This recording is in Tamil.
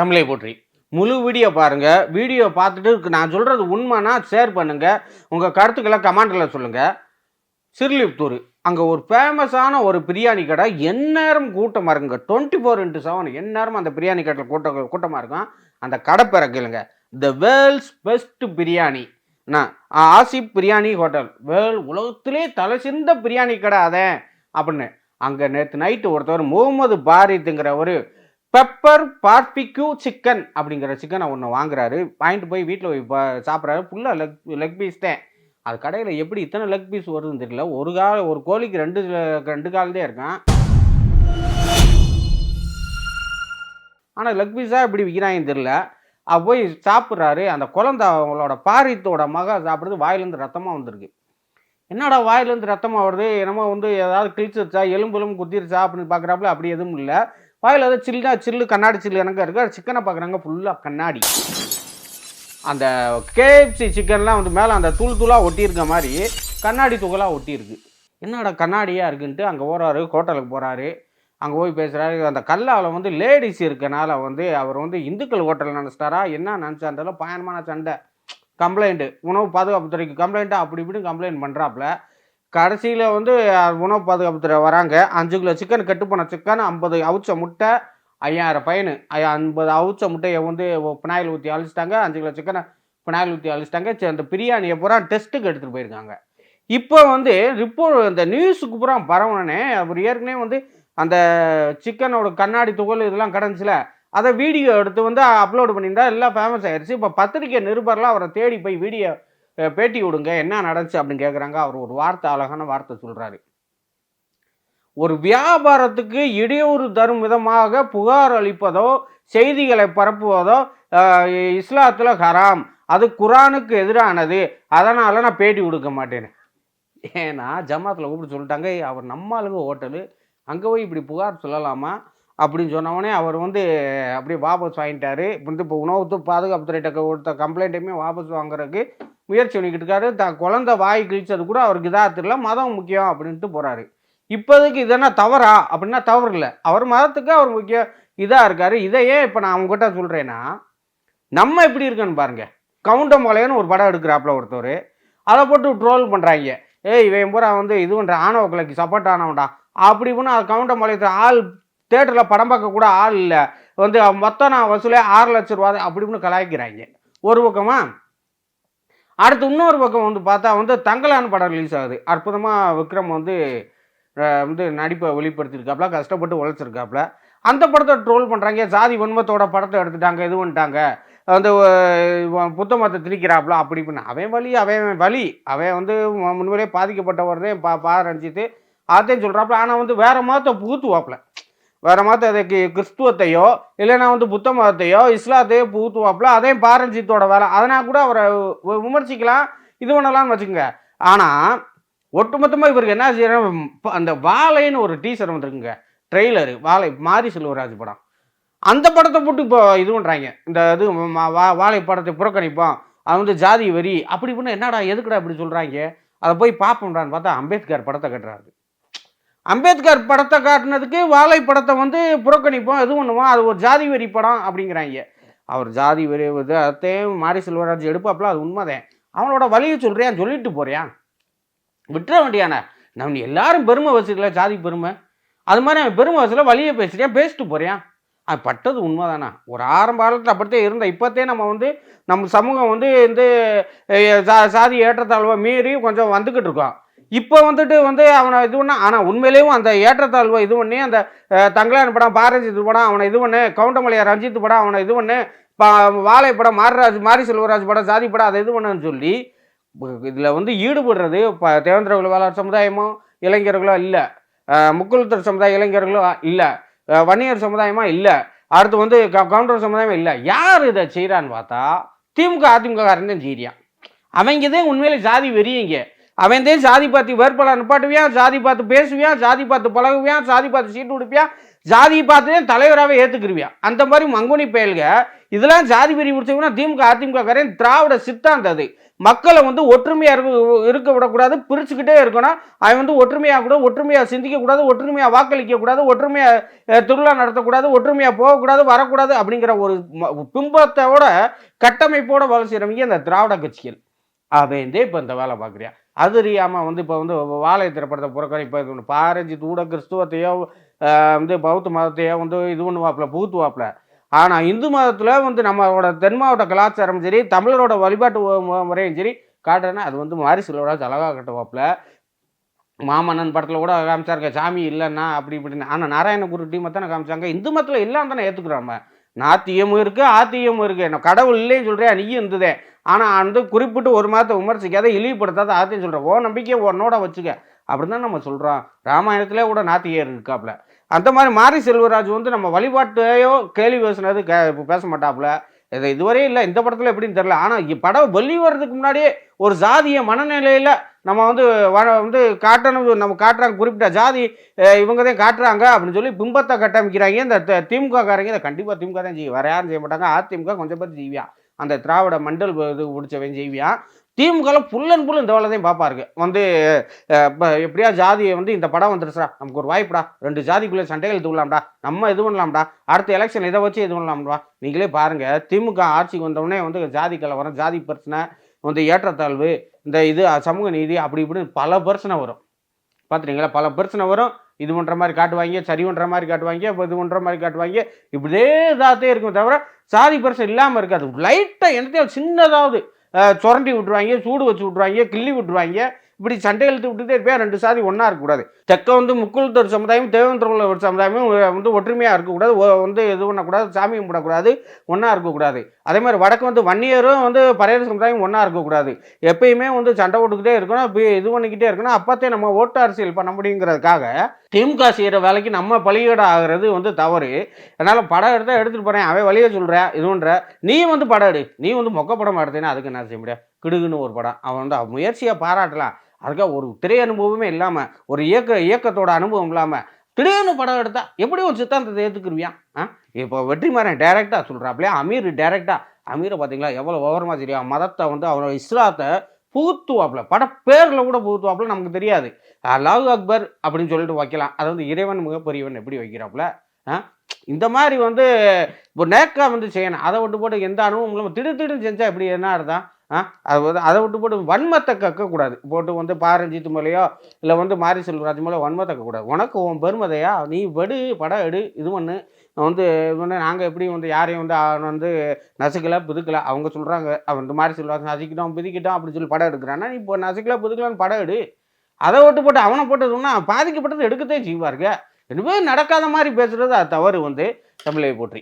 தமிழை போற்றி. முழு வீடியோ பாருங்கள் வீடியோ பார்த்துட்டு நான் சொல்கிறது உண்மைனா ஷேர் பண்ணுங்கள் உங்கள் கருத்துக்களை கமெண்டில் சொல்லுங்கள் சிறுலிப்தூர் அங்கே ஒரு ஃபேமஸான ஒரு பிரியாணி கடை. எந்நேரம் கூட்டமாக இருக்குங்க. டுவெண்ட்டி ஃபோர் இன்ட்டு செவன் எந்நேரம் அந்த பிரியாணி கடையில் கூட்டம் கூட்டமாக இருக்கும். அந்த கடை பேரை கேளுங்க. The world's best biryani. நான் ஆசிப் பிரியாணி ஹோட்டல் வேர்ல் உலகத்திலே தலை சிறந்த பிரியாணி கடை அதேன் அப்படின்னு. அங்கே நேற்று நைட்டு ஒருத்தவர் முகமது பாரித்துங்கிற ஒரு பெப்பர் பார்பிக்யூ சிக்கன் அப்படிங்கிற சிக்கனை ஒன்று வாங்குறாரு. வாங்கிட்டு போய் வீட்டில் போய் சாப்பிட்றாரு. ஃபுல்லாக லெக் லெக் பீஸ் தான். அது கடையில் எப்படி இத்தனை லெக் பீஸ் வருதுன்னு தெரியல. ஒரு கால் ஒரு கோழிக்கு ரெண்டு ரெண்டு கால் தான் இருக்கான். ஆனால் லெக் பீஸாக எப்படி விற்கிறாங்கன்னு தெரியல. அவ போய் சாப்பிட்றாரு. அந்த குழந்தை அவங்களோட பாரித்தோட மக சாப்பிட்றது வாயிலேருந்து ரத்தமாக வந்திருக்கு. என்னடா வாயிலேருந்து ரத்தமாக வருது? என்னமோ வந்து ஏதாவது கிழிச்சிருச்சா? எலும்பு குத்திருச்சா? அப்படின்னு பார்க்குறாப்புல அப்படி எதுவும் இல்லை. வாயில் ஏதோ சில்லுனா சில்லு கண்ணாடி சில்லு எனக்கு இருக்கு. சிக்கனை பார்க்குறாங்க ஃபுல்லாக கண்ணாடி. அந்த கேஎஃப்சி சிக்கன்லாம் வந்து மேலே அந்த தூள் தூளாக ஒட்டியிருக்க மாதிரி கண்ணாடி தூக்கலாக ஒட்டியிருக்கு. என்னடா கண்ணாடியாக இருக்குன்ட்டு அங்கே போகிறாரு ஹோட்டலுக்கு போகிறாரு அங்கே போய் பேசுகிறாரு அந்த கல்லாவில் வந்து லேடிஸ் இருக்கனால வந்து அவர் வந்து இந்துக்கள் ஹோட்டல் நினச்சிட்டாரா? என்ன நினச்சாருந்தாலும் பயணமான சண்டை. கம்ப்ளைண்ட்டு உணவு பாதுகாப்பு கம்ப்ளைண்ட்டாக அப்படி இப்படின்னு கம்ப்ளைண்ட் பண்ணுறாப்புல கடைசியில் வந்து உணவு பாதுகாப்பு துறை வராங்க. அஞ்சு கிலோ சிக்கன் கட்டுப்போன சிக்கன் ஐம்பது அவிச்ச முட்டை ஐயாயிரம் பையனு. ஐம்பது அவிச்ச முட்டையை வந்து பினாயில் ஊற்றி அழிச்சிட்டாங்க. அஞ்சு கிலோ சிக்கனை பினாயில் ஊற்றி அழிச்சிட்டாங்க. அந்த பிரியாணியை பூரா டெஸ்ட்டுக்கு எடுத்துகிட்டு போயிருக்காங்க. இப்போ வந்து ரிப்போர்ட் இந்த நியூஸுக்கு பூரா பரவனே அவர் ஏற்கனவே வந்து அந்த சிக்கனோட கண்ணாடி துகள் இதெல்லாம் கிடந்துச்சுல அதை வீடியோ எடுத்து வந்து அப்லோடு பண்ணியிருந்தா எல்லாம் ஃபேமஸ் ஆயிடுச்சு இப்போ பத்திரிக்கை நிருபர்லாம் அவரை தேடி போய் வீடியோ பேட்டி விடுங்க என்ன நடந்துச்சு அப்படின்னு கேட்குறாங்க அவர் ஒரு வார்த்தை அழகான வார்த்தை சொல்கிறாரு ஒரு வியாபாரத்துக்கு இடையூறு தரும் விதமாக புகார் அளிப்பதோ செய்திகளை பரப்புவதோ இஸ்லாத்தில் இஸ்லாத்துல ஹராம். அது குரானுக்கு எதிரானது. அதனால் நான் பேட்டி கொடுக்க மாட்டேன். ஏன்னா ஜமாத்தில் கூப்பிட்டு சொல்லிட்டாங்க அவர் நம்ம ஹோட்டலு அங்கே போய் இப்படி புகார் சொல்லலாமா? அப்படின்னு சொன்னவொடனே அவர் வந்து அப்படியே வாபஸ் வாங்கிட்டாரு. வந்து இப்போ உணவுத்து பாதுகாப்புத்துறையிட்ட கொடுத்த கம்ப்ளைண்ட்டையுமே வாபஸ் வாங்குறதுக்கு முயற்சி பண்ணிக்கிட்டு இருக்காரு. தான் குழந்த வாய் கிழிச்சது கூட அவருக்கு இதாக தெரியல மதம் முக்கியம் அப்படின்ட்டு போகிறாரு இப்போதைக்கு இதெல்லாம் தவறா? அப்படின்னா தவறு இல்லை. அவர் மதத்துக்கு அவர் முக்கியம் இதாக இருக்காரு. இதையே இப்போ நான் அவங்ககிட்ட சொல்கிறேன்னா நம்ம எப்படி இருக்கேன்னு பாருங்க. கவுண்டமலையன்னு ஒரு படம் எடுக்கிறாப்புல ஒருத்தர். அதை போட்டு ட்ரோல் பண்ணுறாங்க ஏய் இவன் பூரா வந்து இது பண்ணுற ஆணவ கொலைக்கு சப்போர்ட் ஆனவன்டா. அப்படி இப்படின்னு அது கவுண்டமலையத்தில் ஆள் தேட்டரில் படம் பார்க்க கூட ஆள் இல்லை. வந்து மொத்தம் நான் வசூலே ஆறு லட்ச ரூபா அப்படி இப்படின்னு கலாய்க்கிறாங்க. ஒரு பக்கமாக அடுத்து இன்னொரு பக்கம் வந்து பார்த்தா வந்து தங்கலான் படம் ரிலீஸ் ஆகுது. அற்புதமாக விக்ரம் வந்து வந்து நடிப்பை வெளிப்படுத்தியிருக்காப்ல கஷ்டப்பட்டு உழைச்சிருக்காப்புல அந்த படத்தை ட்ரோல் பண்ணுறாங்க ஜாதி வன்மத்தோட படத்தை எடுத்துட்டாங்க இது பண்ணிட்டாங்க. வந்து புத்த மதத்தை திரிக்கிறாப்புல அப்படி பண்ண அவன் வழி அவன் வழி அவன் வந்து மு- முன்வரே பா பா ரஞ்சித்து அதையும் சொல்கிறாப்புல ஆனால் வந்து வேறு மதத்தை புகுத்துவாப்புல வேற மதத்தை அதுக்கு கிறிஸ்துவத்தையோ இல்லைன்னா வந்து புத்த மதத்தையோ இஸ்லாத்தையோ புகுத்துவாப்புல அதையும் பாரஞ்சித்தோட வேலை. அதனால் கூட அவரை விமர்சிக்கலாம் இது பண்ணலாம்னு வச்சுக்கோங்க. ஆனால் ஒட்டுமொத்தமாக இவருக்கு என்ன செய்யணும் அந்த வாழைன்னு ஒரு டீசர் வந்துருக்குங்க. ட்ரெய்லரு வாழை மாரி செல்வராஜ் படம். அந்த படத்தை போட்டு இப்போ இது பண்ணுறாங்க இந்த இது வா வாழை படத்தை புறக்கணிப்போம் அது வந்து ஜாதி வரி அப்படி பண்ண என்னடா எதுக்குடா இப்படி சொல்கிறாங்க அதை போய் பார்ப்போம்டான்னு பார்த்தா அம்பேத்கர் படத்தை கட்டுறாரு. அம்பேத்கர் படத்தை காட்டினதுக்கு வாழை படத்தை வந்து புறக்கணிப்போம் எது பண்ணுவோம் அது ஒரு ஜாதி வரி படம் அப்படிங்கிறாங்க. அவர் ஜாதி வரி இது அத்தையும் மாரி செல்வராஜ் எடுப்பாப்புல அது உண்மைதான். அவனோட வழியை சொல்றியான் சொல்லிட்டு போறியான் விட்டுற வேண்டியான நம்ம எல்லாரும் பெருமை வச்சுக்கல ஜாதி பெருமை. அது மாதிரி அவன் பெருமை வசதியில் வழியை பேசுகிறியா பேசிட்டு போறியான் அது பட்டது உண்மைதானா? ஒரு ஆரம்ப காலத்தில் அப்படித்தான் இருந்த இப்போத்தே நம்ம வந்து நம்ம சமூகம் வந்து இந்த ஜா- சாதி ஏற்றத்தாழ்வை மீறி கொஞ்சம் வந்துக்கிட்டு இருக்கோம். இப்போ வந்துட்டு வந்து அவனை இது பண்ண ஆனால் உண்மையிலேயும் அந்த ஏற்றத்தாழ்வை இது பண்ணி அந்த தங்கலான் படம் பாரஞ்சித் படம் அவனை இது பண்ணு கவுண்டமலையா ரஞ்சித் படம் அவனை இது பண்ணு பா வாழை படம் மாரிராஜ் மாரி செல்வராஜ் படம் சாதி படம் அதை இது பண்ணுன்னு சொல்லி இதில் வந்து ஈடுபடுறது இப்போ தேவேந்திர குல சமுதாயமோ இளைஞர்களோ இல்லை. முக்குழுத்தர் சமுதாய இளைஞர்களோ இல்லை. வன்னியர் சமுதாயமா இல்லை. அடுத்து வந்து க- கவுண்டர் சமுதாயமா இல்லை. யார் இதை செய்கிறான்னு பார்த்தா திமுக அதிமுக காரன் தான் செய்கிறான் அவங்க தான் உண்மையிலே ஜாதி வெறியங்க. அவன் தான் ஜாதி பார்த்து வேட்பாளர் நிப்பாட்டுவியான் சாதி பார்த்து பேசுவியான் ஜாதி பார்த்து பழகுவியான் சாதி பார்த்து சீட்டு கொடுப்பியான் ஜாதி பார்த்துதான் தலைவராகவே ஏற்றுக்கிருவியான் அந்த மாதிரி மங்குனி பயல்க இதெல்லாம் ஜாதி பிரி பிடிச்சவங்கன்னா திமுக அதிமுக காரன் திராவிட சித்தாந்தம் அது. மக்களை வந்து ஒற்றுமையாக இருக்க இருக்க விடக்கூடாது பிரிச்சுக்கிட்டே இருக்கணும். அவன் வந்து ஒற்றுமையாக கூட ஒற்றுமையாக சிந்திக்கக்கூடாது ஒற்றுமையாக வாக்களிக்கக்கூடாது ஒற்றுமையாக திருவிழா நடத்தக்கூடாது ஒற்றுமையாக போகக்கூடாது வரக்கூடாது அப்படிங்கிற ஒரு பிம்பத்தோட கட்டமைப்போட வேலை செய்கிறவங்க இந்த திராவிட கட்சிகள். அவன் இப்போ இந்த வேலை பார்க்குறியா? அது அறியாமல் வந்து இப்போ வந்து வாழை திரைப்படத்தை புறக்கணி இப்போ பாரஞ்சி தூட கிறிஸ்துவத்தையோ வந்து பௌத்த மதத்தையோ வந்து இது பண்ணுவாப்புல புகுத்துவாப்பில். ஆனால் இந்து மதத்தில் வந்து நம்மளோட தென் மாவட்ட கலாச்சாரம் சரி தமிழரோட வழிபாட்டு முறையும் சரி காட்டுறேன்னா அது வந்து மாரி செல்வராஜ் அழகாக கட்டுவாப்புல. மாமன்னன் படத்தில் கூட காமிச்சாருங்க சாமி இல்லைன்னா அப்படி இப்படின்னு. ஆனால் நாராயணகுரு டீமை தானே காமிச்சாங்க. இந்து மதத்தில் இல்லாமல் தானே ஏற்றுக்கிறோம் நாத்தியமும் இருக்குது ஆத்தியமும் இருக்குது என்ன கடவுள் இல்லைன்னு சொல்கிறேன் நீயும் இருந்ததே. ஆனால் வந்து குறிப்பிட்டு ஒரு மாதத்தை விமர்சிக்காத இழிவுபடுத்தாத ஆத்தியம் சொல்கிறேன் ஓ நம்பிக்கையை உன்னோட வச்சுக்க. அப்படின்னு தான் நம்ம சொல்கிறோம் ராமாயணத்திலே கூட நாத்தியர் இருக்காப்புல. அந்த மாதிரி மாரி செல்வராஜ் வந்து நம்ம வழிபாட்டையோ கேள்வி பேசுனது கே பேச மாட்டாப்புல. இது இதுவரையும் இல்லை. இந்த படத்தில் எப்படின்னு தெரில ஆனால் படம் வெளிவரதுக்கு முன்னாடியே ஒரு ஜாதிய மனநிலையில் நம்ம வந்து வந்து காட்டணும் நம்ம காட்டுறாங்க குறிப்பிட்ட ஜாதி இவங்க தான் காட்டுறாங்க அப்படின்னு சொல்லி பிம்பத்தை கட்டமைக்கிறாங்க. இந்த த- திமுக காரங்க இதை கண்டிப்பாக திமுக தான் செய்யும். வேறு யாரும் செய்ய மாட்டாங்க. அதிமுக கொஞ்சம் பேர் செய்வியான் அந்த திராவிட மண்டல் இது பிடிச்சவன் செய்வியான் திமுகவில் ஃபுல் அண்ட் ஃபுல் இந்த வேலை தான் வந்து எப்படியா ஜாதியை வந்து இந்த படம் வந்துருச்சுடா நமக்கு ஒரு வாய்ப்புடா ரெண்டு ஜாதிக்குள்ளே சண்டைகள் விடலாம்டா நம்ம இது பண்ணலாம்டா அடுத்த எலெக்ஷன் இதை வச்சு இது பண்ணலாம்டா நீங்களே பாருங்கள் திமுக ஆட்சிக்கு வந்தவுடனே வந்து ஜாதி கலவரம் ஜாதி பிரச்சனை வந்து ஏற்றத்தாழ்வு இந்த இது சமூக நீதி அப்படி இப்படின்னு பல பிரச்சனை வரும். பார்த்துட்டீங்களா பல பிரச்சனை வரும். இது பண்ணுற மாதிரி காட்டுவாங்க சரி பண்ணுற மாதிரி காட்டுவாங்க இப்போ இது பண்ணுற மாதிரி காட்டுவாங்க. இப்படியே இதாகத்தே இருக்கும் தவிர சாதி பிரச்சனை இல்லாமல் இருக்காது. லைட்டாக என்னத்தையும் சின்னதாவது சுரண்டி விட்டுருவாங்க சூடு வச்சு விட்ருவாங்க கிள்ளி விட்டுருவாங்க. இப்படி சண்டை இழுத்து விட்டுட்டே இருப்பேன் ரெண்டு சாதி ஒன்றா இருக்கக்கூடாது தெற்க வந்து முக்குளத்தூர் சமுதாயம் தேவேந்திர ஒரு சமுதாயமும் வந்து ஒற்றுமையாக இருக்கக்கூடாது வந்து இது பண்ணக்கூடாது சாமி கும்பிடக்கூடாது ஒன்றா இருக்கக்கூடாது அதே மாதிரி வடக்கு வந்து வன்னியரும் வந்து பறையர் சமுதாயம் ஒன்றா இருக்கக்கூடாது எப்பயுமே வந்து சண்டை போட்டுக்கிட்டே இருக்கணும் இப்போ இது பண்ணிக்கிட்டே இருக்கணும் அப்போத்தே நம்ம ஓட்டு அரசியல் பண்ண முடியுங்கிறதுக்காக திமுக செய்கிற வேலைக்கு நம்ம பலியீடு ஆகிறது வந்து தவறு. அதனால் படம் எடுத்தால் எடுத்துகிட்டு போகிறேன் அவன் வழியை சொல்கிறேன் இதுன்ற நீ வந்து படம் எடு நீ வந்து மொக்க படம் எடுத்தேன்னா அதுக்கு என்ன செய்ய முடியாது கிடுகுன்னு ஒரு படம். அவன் வந்து அவன் முயற்சியை பாராட்டலாம். அதுக்காக ஒரு திரை அனுபவமே இல்லாமல் ஒரு இயக்க இயக்கத்தோட அனுபவம் இல்லாமல் திடீர்னு படம் எடுத்தா எப்படி ஒரு சித்தாந்தத்தை ஏற்றுக்குருவியா ஆ? இப்போ வெற்றிமாறன் டைரெக்டாக சொல்கிறாப்லையா அமீர் டைரெக்டாக அமீரை பார்த்தீங்களா? எவ்வளோ விவரமாக தெரியும்? மதத்தை வந்து அவரோட இஸ்லாத்தை புகுத்துவாப்பில் பட பேரில் கூட புகுத்துவாப்பில் நமக்கு தெரியாது. அல்லாஹ் அக்பர் அப்படின்னு சொல்லிட்டு வைக்கலாம். அது வந்து இறைவன் மிகப்பெரியவன் எப்படி வைக்கிறாப்புல ஆ? இந்த மாதிரி வந்து இப்போ நேக்கா வந்து செய்யணும். அதை விட்டு போட்டு எந்த அனுபவம் இல்லாமல் திடு திடுன்னு செஞ்சால் எப்படி என்ன இருந்தால் அது வந்து அதை விட்டு போட்டு வன்மத்தை கக்கக்கூடாது. போட்டு வந்து பாரஞ்சித்து மேலேயோ இல்லை வந்து மாரி செல்வராஜ் மேலே வன்மத்தை கக்கக்கூடாது. உனக்கு உன் பெருமதையா? நீ வெடு படம் எடு இது பண்ணு. வந்து இது பண்ண. நாங்கள் எப்படி வந்து யாரையும் வந்து வந்து நசுக்கல புதுக்கலை அவங்க சொல்கிறாங்க அவன் இந்த மாதிரி சொல்லுவாங்க நசுக்கிட்டோம் புதுக்கிட்டோம் அப்படின்னு சொல்லி படம் எடுக்கிறான்னா நீ இப்போ நசுக்கல புதுக்கலான்னு படம் எடு. அதை விட்டு போட்டு அவனை போட்டதுன்னா பாதிக்கப்பட்டது எடுக்கத்தே செய்வாருங்க. ரெண்டு பேரும் நடக்காத மாதிரி பேசுகிறது அது தவறு வந்து தமிழை போற்றி.